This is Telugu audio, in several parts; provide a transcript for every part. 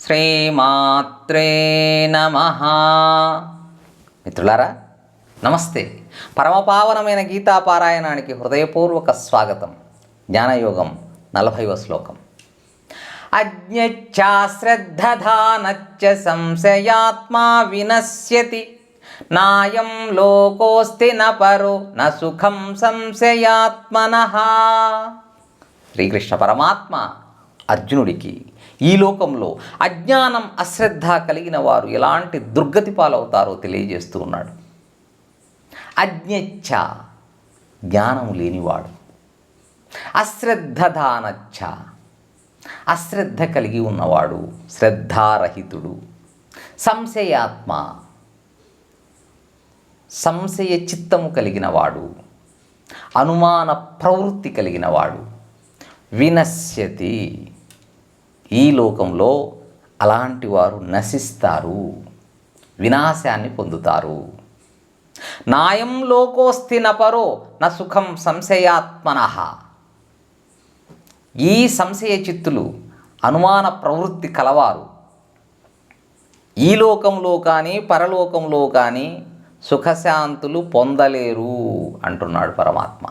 శ్రీమాత్రే నమ. మిత్రులారా నమస్తే. పరమపావనమైన గీతాపారాయణానికి హృదయపూర్వక స్వాగతం. జ్ఞానయోగం నలభైవ శ్లోకం. అజ్ఞాశ్రద్ధానచ్చ సంశయాత్మా వినశ్యతి. నాయం లోకోస్తి న పరో న సుఖం సంశయాత్మన. శ్రీకృష్ణ పరమాత్మ అర్జునుడికి ఈ లోకంలో అజ్ఞానం అశ్రద్ధ కలిగిన వారు ఎలాంటి దుర్గతి పాలవుతారో తెలియజేస్తూ ఉన్నాడు. అజ్ఞచ్చ జ్ఞానం లేనివాడు. అశ్రద్ధదానచ్చ అశ్రద్ధ కలిగి ఉన్నవాడు శ్రద్ధారహితుడు. సంశయాత్మ సంశయ చిత్తము కలిగినవాడు అనుమాన ప్రవృత్తి కలిగినవాడు వినశ్యతి. ఈ లోకంలో అలాంటి వారు నశిస్తారు. వినాశాన్ని పొందుతారు. నాయం లోకోస్తి నపరో న సుఖం సంశయాత్మన. ఈ సంశయ చిత్తులు అనుమాన ప్రవృత్తి కలవారు. ఈ లోకంలో కానీ పరలోకంలో కానీ సుఖశాంతులు పొందలేరు అంటున్నాడు పరమాత్మ.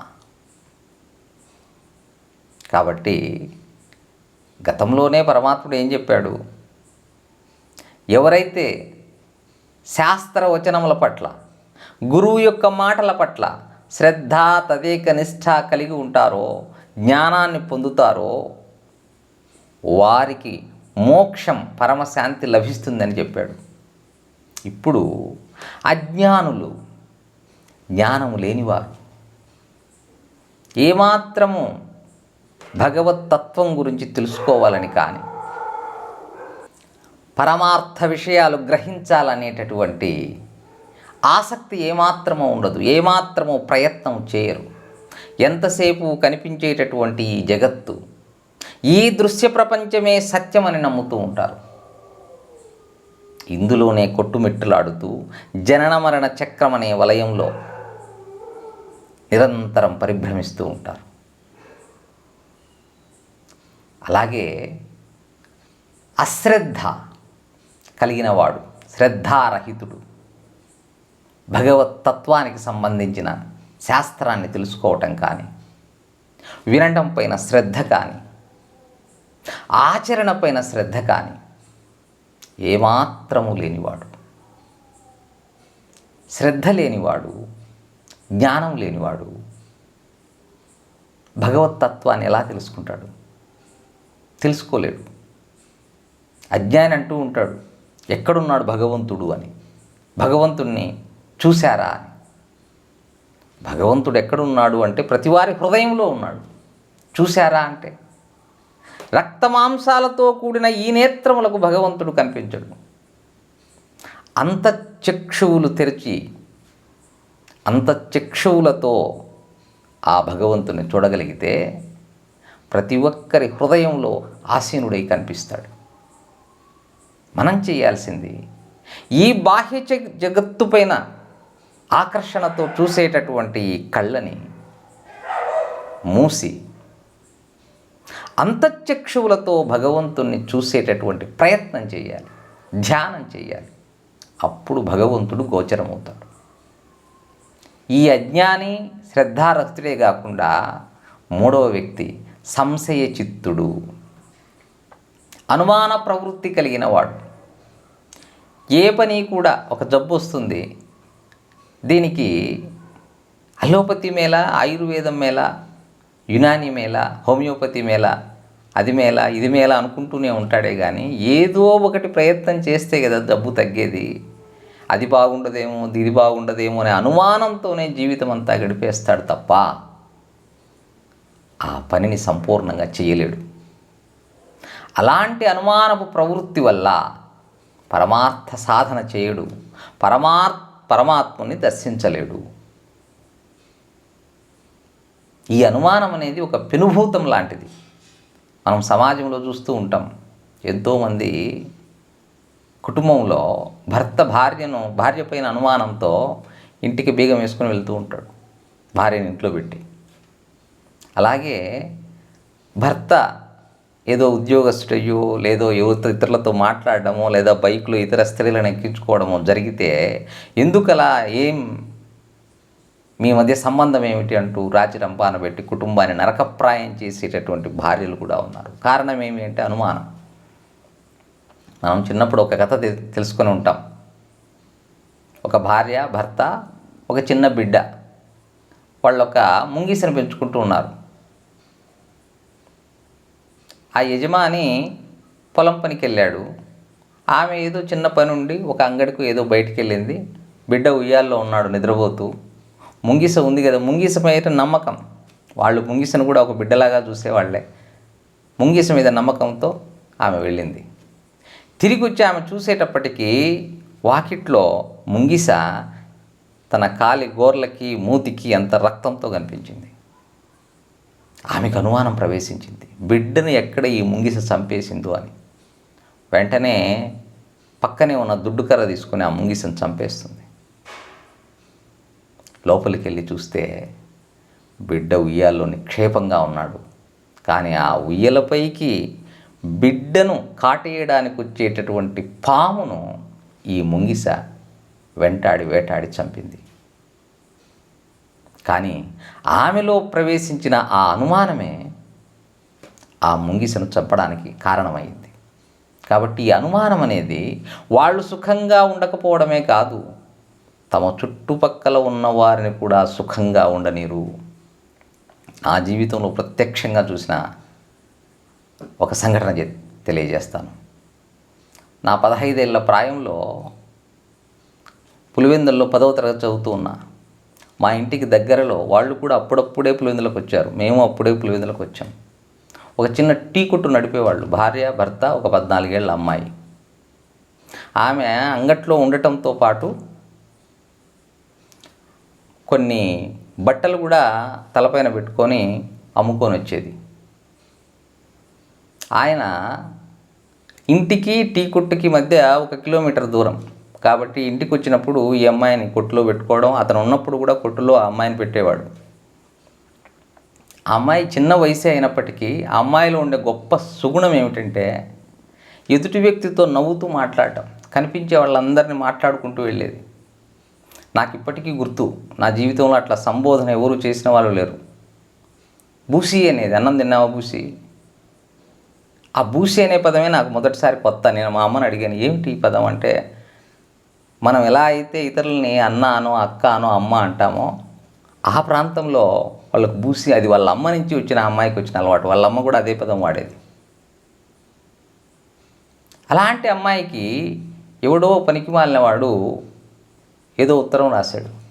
కాబట్టి గతంలోనే పరమాత్ముడు ఏం చెప్పాడు? ఎవరైతే శాస్త్ర వచనముల పట్ల గురువు యొక్క మాటల పట్ల శ్రద్ధ తదేక నిష్ఠ కలిగి ఉంటారో జ్ఞానాన్ని పొందుతారో వారికి మోక్షం పరమశాంతి లభిస్తుందని చెప్పాడు. ఇప్పుడు అజ్ఞానులు జ్ఞానము లేనివారు ఏమాత్రము భగవతత్వం గురించి తెలుసుకోవాలని కానీ పరమార్థ విషయాలు గ్రహించాలనేటటువంటి ఆసక్తి ఏమాత్రమో ఉండదు ఏమాత్రమో ప్రయత్నం చేయరు. ఎంతసేపు కనిపించేటటువంటి ఈ జగత్తు ఈ దృశ్య ప్రపంచమే సత్యమని నమ్ముతూ ఉంటారు. ఇందులోనే కొట్టుమిట్టలాడుతూ జనన మరణ చక్రం అనే వలయంలో నిరంతరం పరిభ్రమిస్తూ ఉంటారు. అలాగే అశ్రద్ధ కలిగినవాడు శ్రద్ధారహితుడు భగవత్ తత్వానికి సంబంధించిన శాస్త్రాన్ని తెలుసుకోవటం కానీ వినడం పైన శ్రద్ధ కానీ ఆచరణ పైన శ్రద్ధ కానీ ఏమాత్రము లేనివాడు. శ్రద్ధ లేనివాడు జ్ఞానం లేనివాడు భగవతత్వాన్ని ఎలా తెలుసుకుంటాడు? తెలుసుకోలేడు. అజ్ఞాని అంటూ ఉంటాడు ఎక్కడున్నాడు భగవంతుడు అని? భగవంతుణ్ణి చూశారా అని? భగవంతుడు ఎక్కడున్నాడు అంటే ప్రతివారి హృదయంలో ఉన్నాడు. చూశారా అంటే? రక్తమాంసాలతో కూడిన ఈ నేత్రములకు భగవంతుడు కనిపించడు. అంత చక్షువులు తెరిచి అంత చక్షువులతో ఆ భగవంతుని చూడగలిగితే ప్రతి ఒక్కరి హృదయంలో ఆసీనుడై కనిపిస్తాడు. మనం చేయాల్సింది ఈ బాహ్య జగత్తు పైన ఆకర్షణతో చూసేటటువంటి ఈ కళ్ళని మూసి అంతఃచక్షువులతో భగవంతుణ్ణి చూసేటటువంటి ప్రయత్నం చేయాలి. ధ్యానం చేయాలి. అప్పుడు భగవంతుడు గోచరమవుతాడు. ఈ అజ్ఞాని శ్రద్ధారస్తుడే కాకుండా మూడవ వ్యక్తి సంశయ చిత్తుడు అనుమాన ప్రవృత్తి కలిగిన వాడు. ఏ పని కూడా ఒక జబ్బు వస్తుంది. దీనికి అలోపతి మేళ ఆయుర్వేదం మేళ యునాని మేళ హోమియోపతి మేళ అది మేళ ఇది మేళ అనుకుంటూనే ఉంటాడే కానీ ఏదో ఒకటి ప్రయత్నం చేస్తే కదా జబ్బు తగ్గేది. అది బాగుండదేమో ఇది బాగుండదేమో అనే అనుమానంతోనే జీవితం అంతా గడిపేస్తాడు తప్ప ఆ పనిని సంపూర్ణంగా చేయలేడు. అలాంటి అనుమానపు ప్రవృత్తి వల్ల పరమార్థ సాధన చేయడు. పరమార్ పరమాత్ముని దర్శించలేడు. ఈ అనుమానం అనేది ఒక పెనుభూతం లాంటిది. మనం సమాజంలో చూస్తూ ఉంటాం. ఎంతోమంది కుటుంబంలో భర్త భార్యను భార్య పైన అనుమానంతో ఇంటికి బీగం వేసుకొని వెళ్తూ ఉంటాడు. భార్యని ఇంట్లో పెట్టి. అలాగే భర్త ఏదో ఉద్యోగస్తుడయ్యో లేదో యువత ఇతరులతో మాట్లాడడమో లేదా బైక్లు ఇతర స్త్రీలను ఎక్కించుకోవడమో జరిగితే ఎందుకలా ఏం మీ మధ్య సంబంధం ఏమిటి అంటూ రాజరంపాన పెట్టి కుటుంబాన్ని నరకప్రాయం చేసేటటువంటి భార్యలు కూడా ఉన్నారు. కారణం ఏమిటంటే అనుమానం. మనం చిన్నప్పుడు ఒక కథ తెలుసుకొని ఉంటాం. ఒక భార్య భర్త ఒక చిన్న బిడ్డ. వాళ్ళొక ఒక ముంగిసను పెంచుకుంటూ ఉన్నారు. ఆ యజమాని పొలం పనికి వెళ్ళాడు ఆమె ఏదో చిన్న పని ఉండి ఒక అంగడికి ఏదో బయటికి వెళ్ళింది బిడ్డ ఉయ్యాల్లో ఉన్నాడు నిద్రపోతూ. ముంగిస ఉంది కదా ముంగిస మీద నమ్మకం. వాళ్ళు ముంగిసను కూడా ఒక బిడ్డలాగా చూసేవాళ్ళే ముంగిస మీద నమ్మకంతో ఆమె వెళ్ళింది. తిరిగి వచ్చి ఆమె చూసేటప్పటికీ వాకిట్లో ముంగిస తన కాలి గోర్లకి మూతికి అంత రక్తంతో కనిపించింది. ఆమెకు అనుమానం ప్రవేశించింది. బిడ్డను ఎక్కడ ఈ ముంగిస చంపేసిందో అని. వెంటనే పక్కనే ఉన్న దుడ్డు కర్ర తీసుకుని ఆ ముంగిసను చంపేస్తుంది. లోపలికి వెళ్ళి చూస్తే బిడ్డ ఉయ్యాల్లో నిక్షేపంగా ఉన్నాడు. కానీ ఆ ఉయ్యలపైకి బిడ్డను కాటేయడానికి వచ్చేటటువంటి పామును ఈ ముంగిస వెంటాడి వేటాడి చంపింది. కానీ ఆమెలో ప్రవేశించిన ఆ అనుమానమే ఆ ముంగిసను చంపడానికి కారణమైంది. కాబట్టి ఈ అనుమానం అనేది వాళ్ళు సుఖంగా ఉండకపోవడమే కాదు తమ చుట్టుపక్కల ఉన్న వారిని కూడా సుఖంగా ఉండనీరు. ఆ జీవితంలో ప్రత్యక్షంగా చూసిన ఒక సంఘటన తెలియజేస్తాను. నా పదహైదేళ్ళ ప్రాయంలో పులివెందుల్లో పదవ తరగతి చదువుతూ ఉన్నా. మా ఇంటికి దగ్గరలో వాళ్ళు కూడా అప్పుడప్పుడే పులివెందులకు వచ్చారు. మేము అప్పుడే పులివెందులకు వచ్చాం. ఒక చిన్న టీ కొట్టు నడిపేవాళ్ళు భార్య భర్త ఒక పద్నాలుగేళ్ళ అమ్మాయి. ఆమె అంగట్లో ఉండటంతో పాటు కొన్ని బట్టలు కూడా తలపైన పెట్టుకొని అమ్ముకొని వచ్చేది. ఆయన ఇంటికి టీ కొట్టుకి మధ్య ఒక కిలోమీటర్ దూరం కాబట్టి ఇంటికి వచ్చినప్పుడు ఈ అమ్మాయిని కొట్టులో పెట్టుకోవడం అతను ఉన్నప్పుడు కూడా కొట్టులో ఆ అమ్మాయిని పెట్టేవాడు. అమ్మాయి చిన్న వయసే అయినప్పటికీ ఆ అమ్మాయిలో ఉండే గొప్ప సుగుణం ఏమిటంటే ఎదుటి వ్యక్తితో నవ్వుతూ మాట్లాడటం కనిపించే వాళ్ళందరినీ మాట్లాడుకుంటూ వెళ్ళేది. నాకు ఇప్పటికీ గుర్తు నా జీవితంలో అట్లా సంబోధన ఎవరు చేసిన వాళ్ళు లేరు. బూసీ అనేది అన్నం తిన్నావా బూసీ ఆ బూసీ అనే పదమే నాకు మొదటిసారి కొత్త. నేను మా అమ్మని అడిగాను ఏమిటి ఈ పదం? అంటే మనం ఎలా అయితే ఇతరులని అన్న అనో అక్క అనో అమ్మ అంటామో ఆ ప్రాంతంలో వాళ్ళకు బూసి అది వాళ్ళ అమ్మ నుంచి వచ్చిన అమ్మాయికి వచ్చిన అలవాటు. వాళ్ళ అమ్మ కూడా అదే పదం వాడేది. అలాంటి అమ్మాయికి ఎవడో పనికి వాడు ఏదో ఉత్తరం రాశాడు.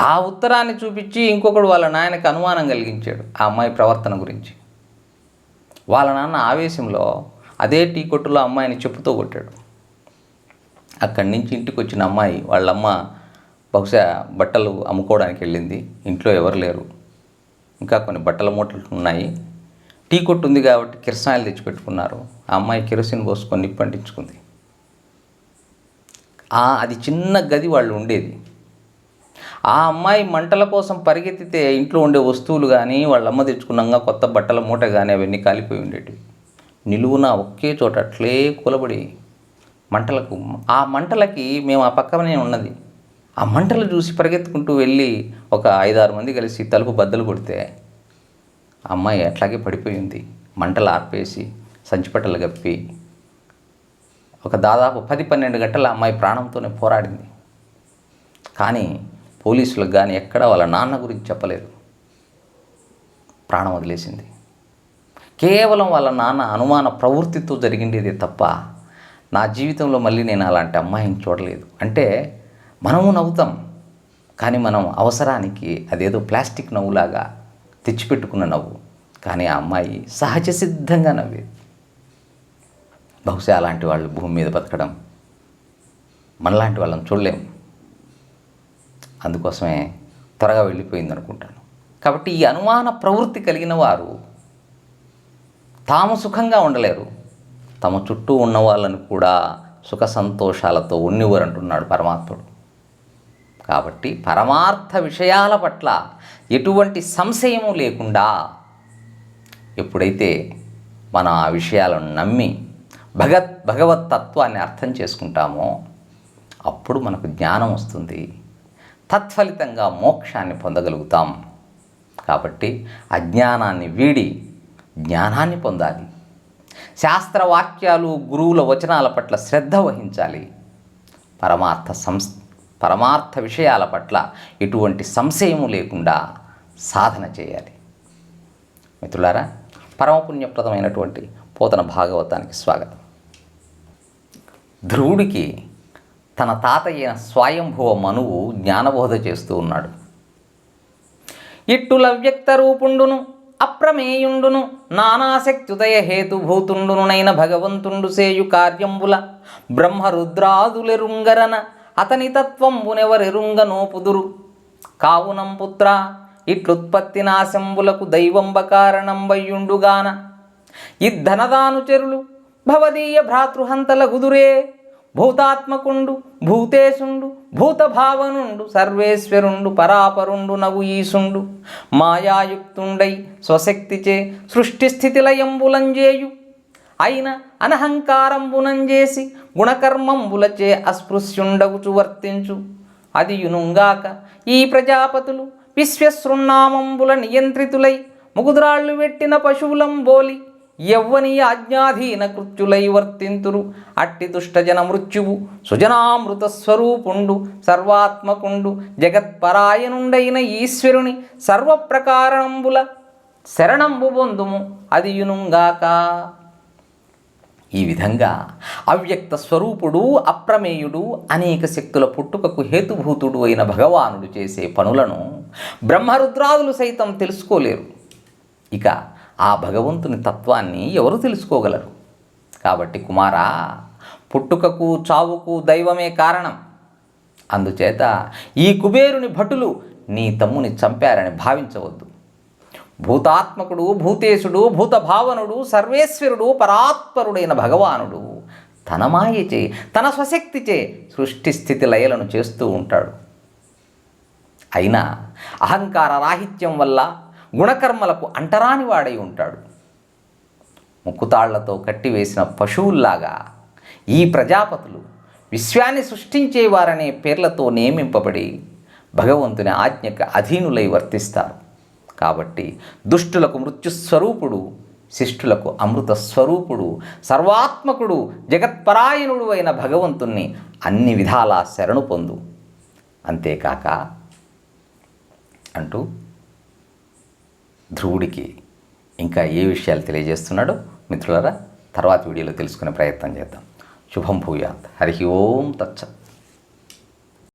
ఆ ఉత్తరాన్ని చూపించి ఇంకొకడు వాళ్ళ నాయనకి అనుమానం కలిగించాడు ఆ అమ్మాయి ప్రవర్తన గురించి. వాళ్ళ నాన్న ఆవేశంలో అదే టీ కొట్టులో అమ్మాయిని చెప్పుతో కొట్టాడు. అక్కడి నుంచి ఇంటికి వచ్చిన అమ్మాయి వాళ్ళమ్మ బహుశా బట్టలు అమ్ముకోవడానికి వెళ్ళింది. ఇంట్లో ఎవరు లేరు. ఇంకా కొన్ని బట్టల మూటలు ఉన్నాయి. టీ కొట్టు ఉంది కాబట్టి కిరసాయలు తెచ్చిపెట్టుకున్నారు ఆ అమ్మాయి కిరసిన్ పోసుకొని పండించుకుంది ఆ అది చిన్న గది వాళ్ళు ఉండేది. ఆ అమ్మాయి మంటల కోసం పరిగెత్తితే ఇంట్లో ఉండే వస్తువులు కానీ వాళ్ళమ్మ తెచ్చుకున్నాక కొత్త బట్టల మూట కానీ అవన్నీ కాలిపోయి ఉండేటివి. నిలువున ఒకే చోట అట్లే కూలబడి మంటలకు. ఆ మంటలకి మేము ఆ పక్కనే ఉన్నది. ఆ మంటలు చూసి పరిగెత్తుకుంటూ వెళ్ళి ఒక ఐదారు మంది కలిసి తలుపు బద్దలు కొడితే ఆ అమ్మాయి అట్లాగే పడిపోయింది మంటలు ఆర్పేసి సంచిపట్టలు గప్పి ఒక దాదాపు పది పన్నెండు గంటల అమ్మాయి ప్రాణంతోనే పోరాడింది. కానీ పోలీసులకు కానీ ఎక్కడ వాళ్ళ నాన్న గురించి చెప్పలేదు. ప్రాణం వదిలేసింది. కేవలం వాళ్ళ నాన్న అనుమాన ప్రవృత్తితో జరిగిండేదే తప్ప నా జీవితంలో మళ్ళీ నేను అలాంటి అమ్మాయిని చూడలేదు. అంటే మనము నవ్వుతాం. కానీ మనం అవసరానికి అదేదో ప్లాస్టిక్ నవ్వులాగా తెచ్చిపెట్టుకున్న నవ్వు. కానీ ఆ అమ్మాయి సహజ సిద్ధంగా నవ్వేది. బహుశా అలాంటి వాళ్ళు భూమి మీద బతకడం. మనలాంటి వాళ్ళని చూడలేము అందుకోసమే త్వరగా వెళ్ళిపోయింది అనుకుంటాను. కాబట్టి ఈ అనుమాన ప్రవృత్తి కలిగిన వారు తాము సుఖంగా ఉండలేరు. తమ చుట్టూ ఉన్న వాళ్ళని కూడా సుఖ సంతోషాలతో ఉన్నివ్వరు అంటున్నాడు పరమాత్ముడు. కాబట్టి పరమార్థ విషయాల పట్ల ఎటువంటి సంశయము లేకుండా ఎప్పుడైతే మనం ఆ విషయాలను నమ్మి భగత్ భగవత్ తత్వాన్ని అర్థం చేసుకుంటామో అప్పుడు మనకు జ్ఞానం వస్తుంది. తత్ఫలితంగా మోక్షాన్ని పొందగలుగుతాం. కాబట్టి అజ్ఞానాన్ని వీడి జ్ఞానాన్ని పొందాలి. శాస్త్రవాక్యాలు గురువుల వచనాల పట్ల శ్రద్ధ వహించాలి. పరమార్థ సంస్ పరమార్థ విషయాల పట్ల ఎటువంటి సంశయము లేకుండా సాధన చేయాలి. మిత్రులారా పరమపుణ్యప్రదమైనటువంటి పోతన భాగవతానికి స్వాగతం. ధ్రువుడికి తన తాతయ్య స్వయంభువ మనువు జ్ఞానబోధ చేస్తూ ఉన్నాడు. ఇట్టుల వ్యక్త రూపుండును. అప్రమేయుండును నానాశక్తుదయ హేతుభూతుండునునైన భగవంతుండు సేయు కార్యంబుల బ్రహ్మరుద్రాదులెరుంగరన అతని తత్వంబునెవరెరుంగ నోపుదురు కావునం పుత్ర ఇట్లుత్పత్తి నాశంబులకు దైవంబ కారణంబయ్యుండుగాన. ఇద్ధనదానుచరులు భవదీయ భ్రాతృహంతల గుదురే భూతాత్మకుండు భూతేశుండు భూతభావనుండు సర్వేశ్వరుండు పరాపరుండు నగు ఈశుండు మాయాయుక్తుండై స్వశక్తిచే సృష్టి స్థితిలయంబులంజేయు అయిన అనహంకారంబునంజేసి గుణకర్మంబులచే అస్పృశ్యుండగుచు వర్తించు. అది యునుంగాక ఈ ప్రజాపతులు విశ్వశృన్నామంబుల నియంత్రితులై ముగుద్రాళ్ళు పెట్టిన పశువులం బోలి ఎవ్వని ఆజ్ఞాధీన కృత్యులై వర్తింతురు. అట్టి దుష్టజన మృత్యువు సుజనామృత స్వరూపుండు సర్వాత్మకుండు జగత్పరాయనుండైన ఈశ్వరుని సర్వప్రకారంబుల శరణంబు బొందుము అదియునుంగాక. ఈ విధంగా అవ్యక్త స్వరూపుడు అప్రమేయుడు అనేక శక్తుల పుట్టుకకు హేతుభూతుడు అయిన భగవానుడు చేసే పనులను బ్రహ్మరుద్రాదులు సైతం తెలుసుకోలేరు. ఇక ఆ భగవంతుని తత్వాన్ని ఎవరు తెలుసుకోగలరు? కాబట్టి కుమారా పుట్టుకకు చావుకు దైవమే కారణం. అందుచేత ఈ కుబేరుని భటులు నీ తమ్ముని చంపారని భావించవద్దు. భూతాత్మకుడు భూతేశుడు భూతభావనుడు సర్వేశ్వరుడు పరాత్పరుడైన భగవానుడు తన మాయచే తన స్వశక్తిచే సృష్టి స్థితి లయలను చేస్తూ ఉంటాడు. అయినా అహంకార రాహిత్యం వల్ల గుణకర్మలకు అంటరాని వాడై ఉంటాడు. ముక్కుతాళ్ళతో కట్టివేసిన పశువుల్లాగా ఈ ప్రజాపతులు విశ్వాన్ని సృష్టించేవారనే పేర్లతో నియమింపబడి భగవంతుని ఆజ్ఞకు అధీనులై వర్తిస్తారు. కాబట్టి దుష్టులకు మృత్యుస్వరూపుడు శిష్టులకు అమృత స్వరూపుడు సర్వాత్మకుడు జగత్పరాయణుడు అయిన భగవంతుణ్ణి అన్ని విధాలా శరణు పొందు. అంతేకాక అంటూ ధ్రువుడికి ఇంకా ఏ విషయాలు తెలియజేస్తున్నాడో మిత్రులారా తర్వాత వీడియోలో తెలుసుకునే ప్రయత్నం చేద్దాం. శుభం భూయాత్. హరి ఓం తచ్చత్